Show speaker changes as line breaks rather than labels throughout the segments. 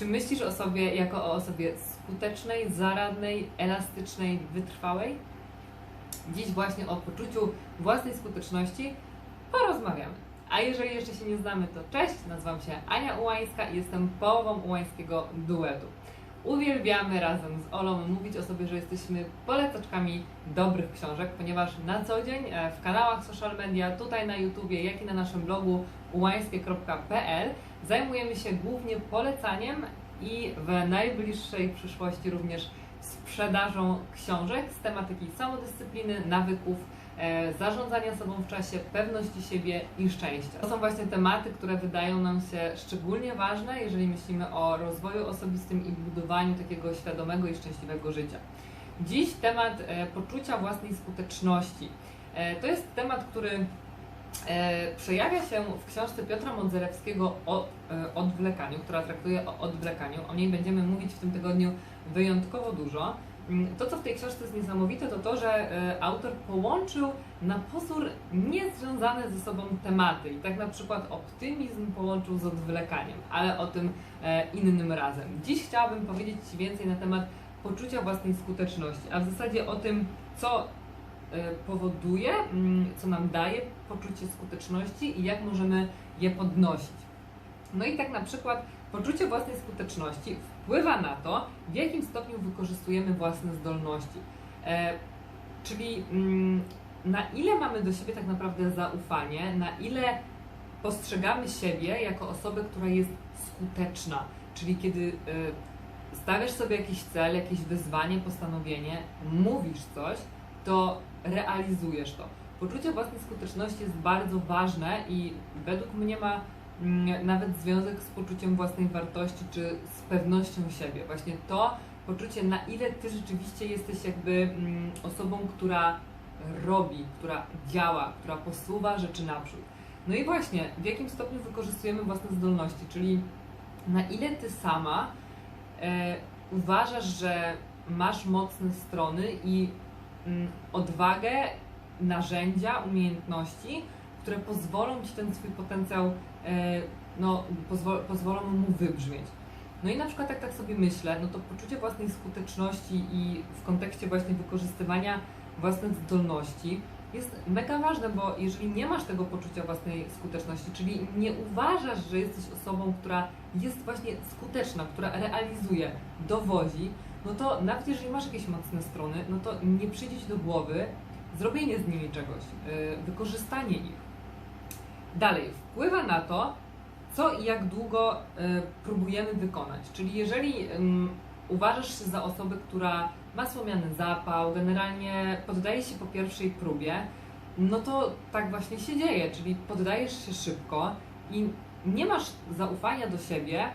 Czy myślisz o sobie jako o osobie skutecznej, zaradnej, elastycznej, wytrwałej? Dziś właśnie o poczuciu własnej skuteczności porozmawiamy. A jeżeli jeszcze się nie znamy, to cześć, nazywam się Ania Ułańska i jestem połową ułańskiego duetu. Uwielbiamy razem z Olą mówić o sobie, że jesteśmy polecaczkami dobrych książek, ponieważ na co dzień e, w kanałach social media, tutaj na YouTubie, jak i na naszym blogu ułańskie.pl zajmujemy się głównie polecaniem i w najbliższej przyszłości również sprzedażą książek z tematyki samodyscypliny, nawyków, e, zarządzania sobą w czasie, pewności siebie i szczęścia. To są właśnie tematy, które wydają nam się szczególnie ważne, jeżeli myślimy o rozwoju osobistym i budowaniu takiego świadomego i szczęśliwego życia. Dziś temat e, poczucia własnej skuteczności. E, to jest temat, który przejawia się w książce Piotra Modzelewskiego o e, odwlekaniu, która traktuje o odwlekaniu. O niej będziemy mówić w tym tygodniu wyjątkowo dużo. Mm, To, co w tej książce jest niesamowite, to to, że e, autor połączył na pozór niezwiązane ze sobą tematy. I tak na przykład optymizm połączył z odwlekaniem, ale o tym e, innym razem. Dziś chciałabym powiedzieć Ci więcej na temat poczucia własnej skuteczności, a w zasadzie o tym, co e, powoduje, mm, co nam daje poczucie skuteczności i jak możemy je podnosić. No i tak na przykład poczucie własnej skuteczności wpływa na to, w jakim stopniu wykorzystujemy własne zdolności. E, czyli mm, na ile mamy do siebie tak naprawdę zaufanie, na ile postrzegamy siebie jako osobę, która jest skuteczna. Czyli kiedy e, stawiasz sobie jakiś cel, jakieś wyzwanie, postanowienie, mówisz coś, to realizujesz to. Poczucie własnej skuteczności jest bardzo ważne i według mnie ma mm, nawet związek z poczuciem własnej wartości czy z pewnością siebie. Właśnie to poczucie, na ile ty rzeczywiście jesteś jakby mm, osobą, która robi, która działa, która posuwa rzeczy naprzód. No i właśnie, w jakim stopniu wykorzystujemy własne zdolności, czyli na ile ty sama e, uważasz, że masz mocne strony i mm, odwagę, narzędzia, umiejętności, które pozwolą ci ten swój potencjał, e, no, pozwol, pozwolą mu wybrzmieć. No i na przykład jak tak sobie myślę, no to poczucie własnej skuteczności i w kontekście właśnie wykorzystywania własnych zdolności jest mega ważne, bo jeżeli nie masz tego poczucia własnej skuteczności, czyli nie uważasz, że jesteś osobą, która jest właśnie skuteczna, która realizuje, dowodzi, no to nawet jeżeli masz jakieś mocne strony, no to nie przyjdzie ci do głowy zrobienie z nimi czegoś, yy, wykorzystanie ich. Dalej, wpływa na to, co i jak długo y, próbujemy wykonać. Czyli jeżeli uważasz się za osobę, która ma słomiany zapał, generalnie poddaje się po pierwszej próbie, no to tak właśnie się dzieje, czyli poddajesz się szybko i nie masz zaufania do siebie,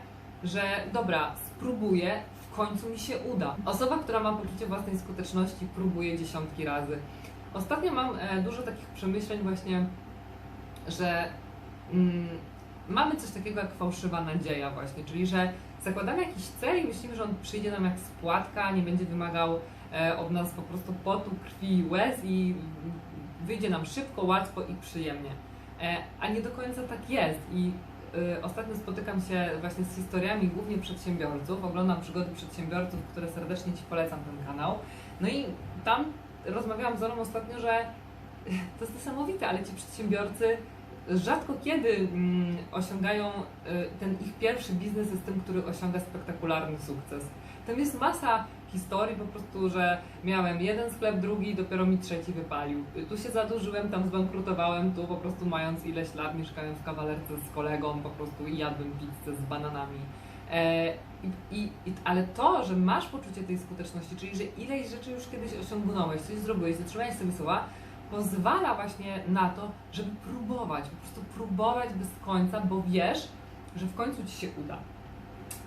że dobra, spróbuję, w końcu mi się uda. Osoba, która ma poczucie własnej skuteczności, próbuje dziesiątki razy. Ostatnio mam e, dużo takich przemyśleń właśnie, że mm, mamy coś takiego jak fałszywa nadzieja właśnie, czyli że zakładamy jakiś cel i myślimy, że on przyjdzie nam jak spłatka, nie będzie wymagał e, od nas po prostu potu, krwi i łez i wyjdzie nam szybko, łatwo i przyjemnie. E, a nie do końca tak jest i ostatnio spotykam się właśnie z historiami głównie przedsiębiorców, oglądam przygody przedsiębiorców, które serdecznie Ci polecam ten kanał. No i tam rozmawiałam z Olą ostatnio, że to jest niesamowite, ale ci przedsiębiorcy rzadko kiedy mm, osiągają, y, ten ich pierwszy biznes jest tym, który osiąga spektakularny sukces. Tam jest masa historii po prostu, że miałem jeden sklep, drugi, dopiero mi trzeci wypalił. Tu się zadłużyłem, tam zbankrutowałem, tu po prostu mając ileś lat mieszkałem w kawalerce z kolegą po prostu i jadłem pizzę z bananami. E, i, i, ale to, że masz poczucie tej skuteczności, czyli że ileś rzeczy już kiedyś osiągnąłeś, coś zrobiłeś, zatrzymałeś sobie słowa, pozwala właśnie na to, żeby próbować, po prostu próbować bez końca, bo wiesz, że w końcu Ci się uda.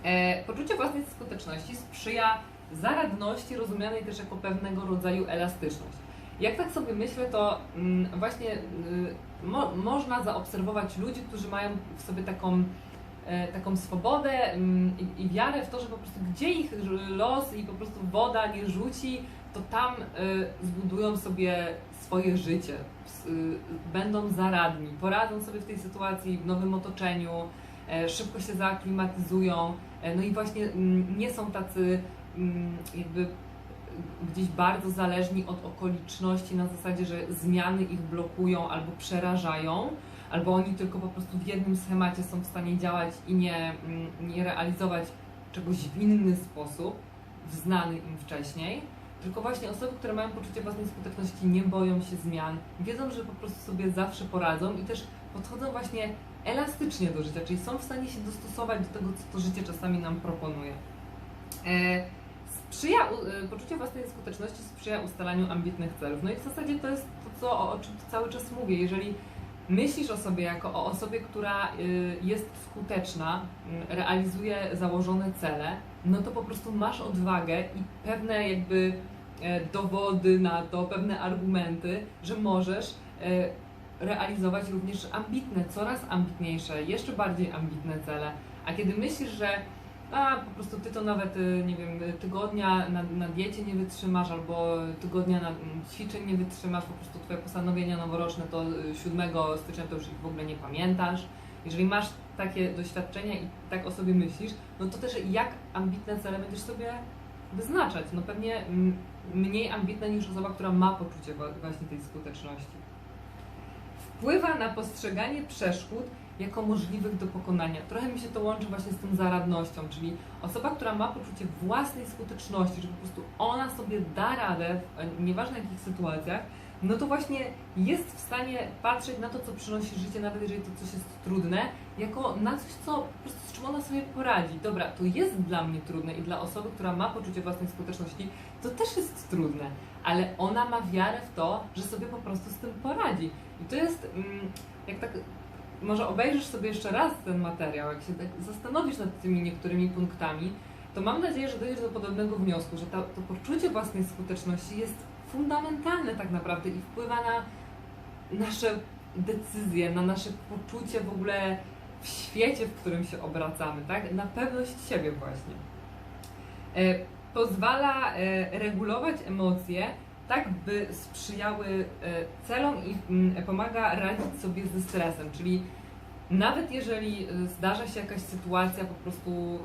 E, poczucie własnej skuteczności sprzyja zaradności, rozumianej też jako pewnego rodzaju elastyczność. Jak tak sobie myślę, to mm, właśnie y, mo, można zaobserwować ludzi, którzy mają w sobie taką, taką swobodę mm, i, wiarę w to, że po prostu gdzie ich los i po prostu woda nie rzuci, to tam y, zbudują sobie swoje życie, y, będą zaradni, poradzą sobie w tej sytuacji w nowym otoczeniu, e, szybko się zaaklimatyzują E, No i właśnie mm, nie są tacy mm, jakby gdzieś bardzo zależni od okoliczności na zasadzie, że zmiany ich blokują albo przerażają, albo oni tylko po prostu w jednym schemacie są w stanie działać i nie, mm, nie realizować czegoś w inny sposób, w znany im wcześniej. Tylko właśnie osoby, które mają poczucie własnej skuteczności, nie boją się zmian, wiedzą, że po prostu sobie zawsze poradzą i też podchodzą właśnie elastycznie do życia, czyli są w stanie się dostosować do tego, co to życie czasami nam proponuje. E, sprzyja, e, poczucie własnej skuteczności sprzyja ustalaniu ambitnych celów. No i w zasadzie to jest to, co, o czym cały czas mówię. Jeżeli myślisz o sobie jako o osobie, która y, jest skuteczna, y, realizuje założone cele, no to po prostu masz odwagę i pewne jakby e, dowody na to, pewne argumenty, że możesz e, realizować również ambitne, coraz ambitniejsze, jeszcze bardziej ambitne cele. A kiedy myślisz, że a po prostu ty to nawet, y, nie wiem, y, tygodnia na, na diecie nie wytrzymasz, albo tygodnia na mm, ćwiczeń nie wytrzymasz, po prostu twoje postanowienia noworoczne to y, 7 stycznia to już ich w ogóle nie pamiętasz. Jeżeli masz takie doświadczenia i tak o sobie myślisz, no to też jak ambitne cele będziesz sobie wyznaczać? No pewnie mm, mniej ambitne niż osoba, która ma poczucie właśnie tej skuteczności. Wpływa na postrzeganie przeszkód jako możliwych do pokonania. Trochę mi się to łączy właśnie z tą zaradnością, czyli osoba, która ma poczucie własnej skuteczności, że po prostu ona sobie da radę, w, e, nieważne jakich sytuacjach, no to właśnie jest w stanie patrzeć na to, co przynosi życie, nawet jeżeli to coś jest trudne, jako na coś, co po prostu z czym ona sobie poradzi. Dobra, to jest dla mnie trudne i dla osoby, która ma poczucie własnej skuteczności, to też jest trudne, ale ona ma wiarę w to, że sobie po prostu z tym poradzi. I to jest, mm, jak tak może obejrzysz sobie jeszcze raz ten materiał, jak się tak zastanowisz nad tymi niektórymi punktami, to mam nadzieję, że dojdziesz do podobnego wniosku, że ta, to poczucie własnej skuteczności jest fundamentalne tak naprawdę i wpływa na nasze decyzje, na nasze poczucie w ogóle w świecie, w którym się obracamy, tak? Na pewność siebie właśnie. E, pozwala e, regulować emocje tak, by sprzyjały e, celom i mm, pomaga radzić sobie ze stresem, czyli nawet jeżeli e, zdarza się jakaś sytuacja po prostu e,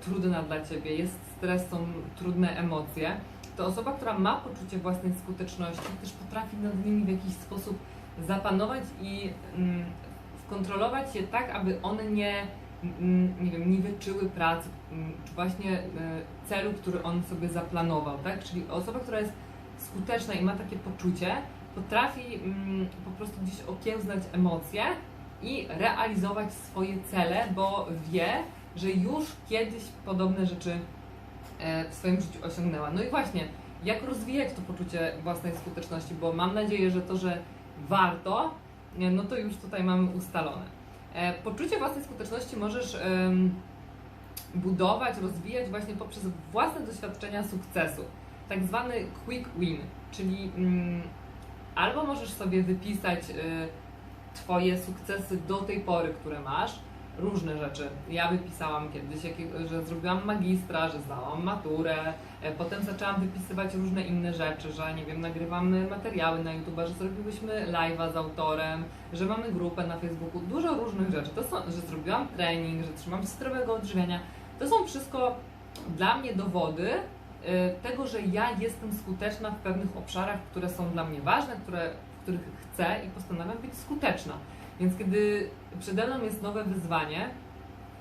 trudna dla Ciebie, jest stres, są trudne emocje, to osoba, która ma poczucie własnej skuteczności, też potrafi nad nimi w jakiś sposób zapanować i mm, kontrolować je tak, aby one nie, mm, nie wiem, niweczyły pracy, mm, czy właśnie celu, który on sobie zaplanował, tak? Czyli osoba, która jest skuteczna i ma takie poczucie, potrafi mm, po prostu gdzieś okiełznać emocje i realizować swoje cele, bo wie, że już kiedyś podobne rzeczy e, w swoim życiu osiągnęła. No i właśnie, jak rozwijać to poczucie własnej skuteczności, bo mam nadzieję, że to, że warto, no to już tutaj mamy ustalone. E, Poczucie własnej skuteczności możesz budować, rozwijać właśnie poprzez własne doświadczenia sukcesu. Tak zwany quick win, czyli mm, albo możesz sobie wypisać y, Twoje sukcesy do tej pory, które masz, różne rzeczy. Ja wypisałam kiedyś, że zrobiłam magistra, że zdałam maturę, e, potem zaczęłam wypisywać różne inne rzeczy, że nie wiem, nagrywamy materiały na YouTube, że zrobiłyśmy live'a z autorem, że mamy grupę na Facebooku, dużo różnych rzeczy. To są, że zrobiłam trening, że trzymam się zdrowego odżywiania. To są wszystko dla mnie dowody tego, że ja jestem skuteczna w pewnych obszarach, które są dla mnie ważne, które, w których chcę i postanawiam być skuteczna. Więc kiedy przede mną jest nowe wyzwanie,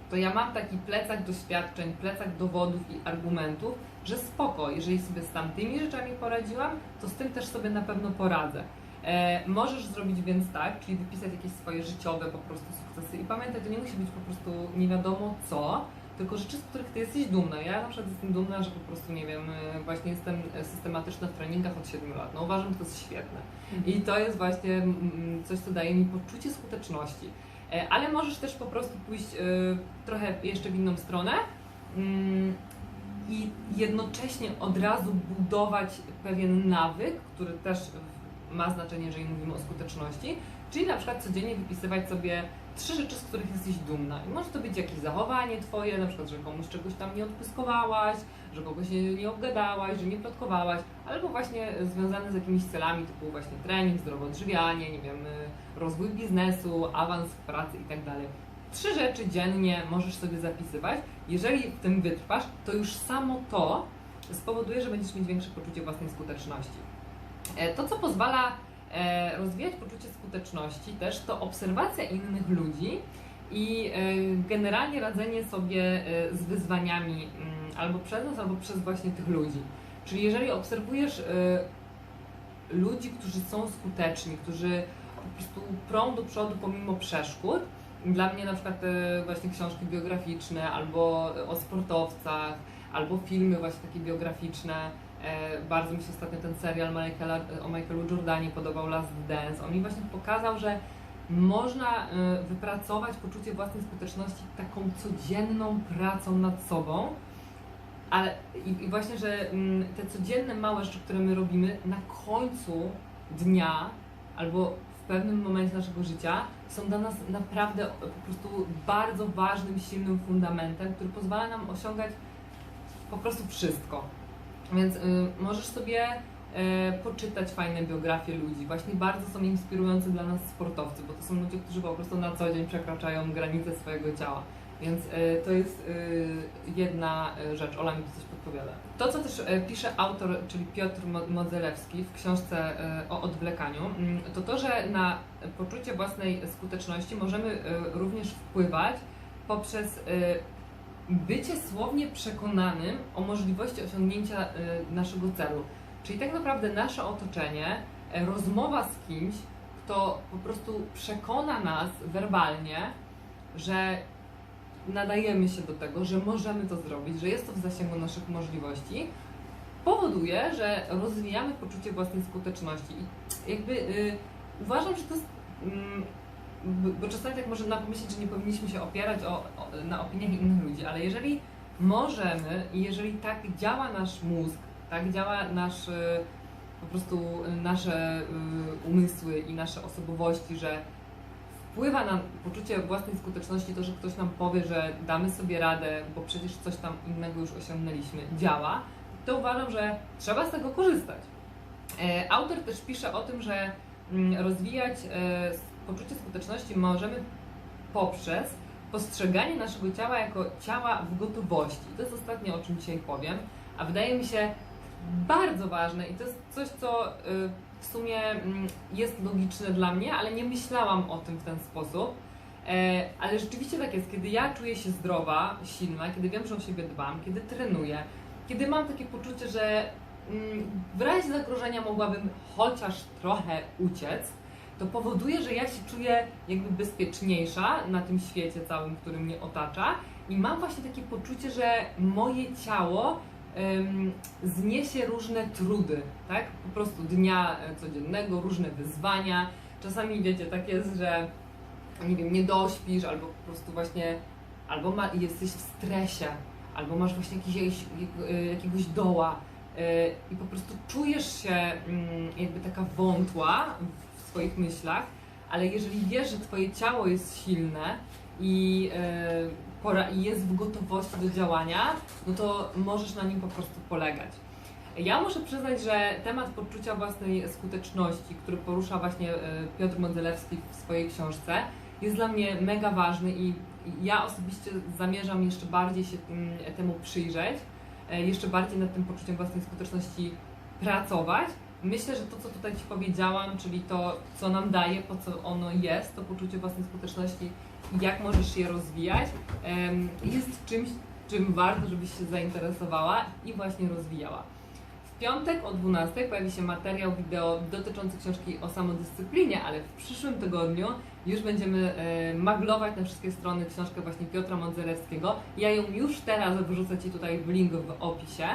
to ja mam taki plecak doświadczeń, plecak dowodów i argumentów, że spoko, jeżeli sobie z tamtymi rzeczami poradziłam, to z tym też sobie na pewno poradzę. E, możesz zrobić więc tak, czyli wypisać jakieś swoje życiowe po prostu sukcesy i pamiętaj, to nie musi być po prostu nie wiadomo co, tylko rzeczy, z których ty jesteś dumna. Ja na przykład jestem dumna, że po prostu, nie wiem, właśnie jestem systematyczna w treningach od 7 lat. No uważam, że to jest świetne. I to jest właśnie mm, coś, co daje mi poczucie skuteczności. E, Ale możesz też po prostu pójść e, trochę jeszcze w inną stronę mm, i jednocześnie od razu budować pewien nawyk, który też ma znaczenie, jeżeli mówimy o skuteczności, czyli na przykład codziennie wypisywać sobie trzy rzeczy, z których jesteś dumna. I może to być jakieś zachowanie twoje, na przykład, że komuś czegoś tam nie odpyskowałaś, że kogoś nie nie obgadałaś, że nie plotkowałaś, albo właśnie związane z jakimiś celami typu właśnie trening, zdrowe odżywianie, nie wiem, y, rozwój biznesu, awans w pracy i tak trzy rzeczy dziennie możesz sobie zapisywać. Jeżeli w tym wytrwasz, to już samo to spowoduje, że będziesz mieć większe poczucie własnej skuteczności. E, To, co pozwala e, rozwijać poczucie skuteczności też, to obserwacja innych ludzi i e, generalnie radzenie sobie z wyzwaniami mm, albo przez nas, albo przez właśnie tych ludzi. Czyli jeżeli obserwujesz ludzi, którzy są skuteczni, którzy po prostu prą do przodu pomimo przeszkód, dla mnie na przykład właśnie książki biograficzne albo o sportowcach, albo filmy właśnie takie biograficzne. E, Bardzo mi się ostatnio ten serial Michaela, o Michaelu Jordanie podobał Last Dance. On mi właśnie pokazał, że można e, wypracować poczucie własnej skuteczności taką codzienną pracą nad sobą, ale i, właśnie, że mm, te codzienne małe rzeczy, które my robimy na końcu dnia albo w pewnym momencie naszego życia są dla nas naprawdę po prostu bardzo ważnym, silnym fundamentem, który pozwala nam osiągać po prostu wszystko. Więc y, możesz sobie y, poczytać fajne biografie ludzi. Właśnie bardzo są inspirujący dla nas sportowcy, bo to są ludzie, którzy po prostu na co dzień przekraczają granice swojego ciała. Więc y, to jest y, jedna y, rzecz. Ola mi tu coś podpowiada. To, co też y, pisze autor, czyli Piotr Mo- Modzelewski w książce y, o odwlekaniu, mm, to to, że na poczucie własnej skuteczności możemy y, również wpływać poprzez y, bycie słownie przekonanym o możliwości osiągnięcia y, naszego celu. Czyli tak naprawdę nasze otoczenie, e, rozmowa z kimś, kto po prostu przekona nas werbalnie, że nadajemy się do tego, że możemy to zrobić, że jest to w zasięgu naszych możliwości, powoduje, że rozwijamy poczucie własnej skuteczności. I jakby y, uważam, że to jest. B- bo czasami tak można pomyśleć, że nie powinniśmy się opierać o, o, na opiniach innych ludzi, ale jeżeli możemy i jeżeli tak działa nasz mózg, tak działa nasz y, po prostu nasze y, umysły i nasze osobowości, że wpływa na poczucie własnej skuteczności to, że ktoś nam powie, że damy sobie radę, bo przecież coś tam innego już osiągnęliśmy, działa, to uważam, że trzeba z tego korzystać. E, Autor też pisze o tym, że mm, rozwijać e, poczucie skuteczności możemy poprzez postrzeganie naszego ciała jako ciała w gotowości. To jest ostatnie, o czym dzisiaj powiem, a wydaje mi się bardzo ważne i to jest coś, co y, w sumie mm, jest logiczne dla mnie, ale nie myślałam o tym w ten sposób. E, Ale rzeczywiście tak jest, kiedy ja czuję się zdrowa, silna, kiedy wiem, że o siebie dbam, kiedy trenuję, kiedy mam takie poczucie, że mm, w razie zagrożenia mogłabym chociaż trochę uciec, to powoduje, że ja się czuję jakby bezpieczniejsza na tym świecie całym, który mnie otacza i mam właśnie takie poczucie, że moje ciało em, zniesie różne trudy, tak? Po prostu dnia e, codziennego, różne wyzwania. Czasami wiecie, tak jest, że nie wiem, nie dośpisz, albo po prostu właśnie, albo ma, jesteś w stresie, albo masz właśnie jakiś, jak- e, jakiegoś doła e, i po prostu czujesz się mm, jakby taka wątła swoich myślach, ale jeżeli wiesz, że twoje ciało jest silne i, e, i jest w gotowości do działania, no to możesz na nim po prostu polegać. Ja muszę przyznać, że temat poczucia własnej skuteczności, który porusza właśnie e, Piotr Modzelewski w swojej książce, jest dla mnie mega ważny i ja osobiście zamierzam jeszcze bardziej się temu przyjrzeć, e, jeszcze bardziej nad tym poczuciem własnej skuteczności pracować. Myślę, że to, co tutaj Ci powiedziałam, czyli to, co nam daje, po co ono jest, to poczucie własnej skuteczności jak możesz je rozwijać, jest czymś, czym warto, żebyś się zainteresowała i właśnie rozwijała. W piątek o 12 pojawi się materiał wideo dotyczący książki o samodyscyplinie, ale w przyszłym tygodniu już będziemy e, maglować na wszystkie strony książkę właśnie Piotra Modzelewskiego. Ja ją już teraz wrzucę Ci tutaj w link w opisie.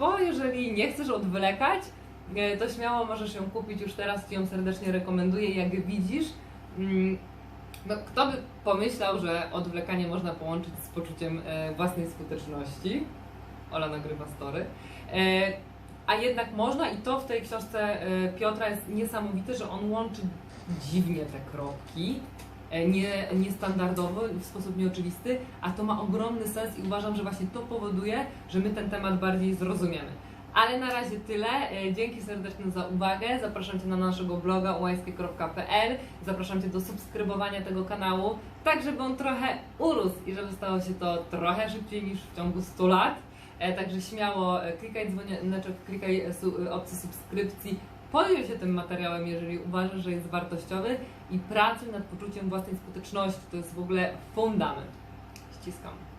Bo jeżeli nie chcesz odwlekać, e, to śmiało możesz ją kupić już teraz, Ci ją serdecznie rekomenduję. Jak widzisz, mm, no, kto by pomyślał, że odwlekanie można połączyć z poczuciem e, własnej skuteczności? Ola nagrywa story. E, a jednak można i to w tej książce Piotra jest niesamowite, że on łączy dziwnie te kropki, nie, niestandardowo, w sposób nieoczywisty, a to ma ogromny sens i uważam, że właśnie to powoduje, że my ten temat bardziej zrozumiemy. Ale na razie tyle. E, Dzięki serdeczne za uwagę. Zapraszam Cię na naszego bloga ułańskie.pl. Zapraszam Cię do subskrybowania tego kanału, tak żeby on trochę urósł i żeby stało się to trochę szybciej niż w ciągu 100 lat. E, Także śmiało e, klikaj dzwoneczek, klikaj e, su- e, opcję subskrypcji. Podziel się tym materiałem, jeżeli uważasz, że jest wartościowy i pracuj nad poczuciem własnej skuteczności. To jest w ogóle fundament. Ściskam.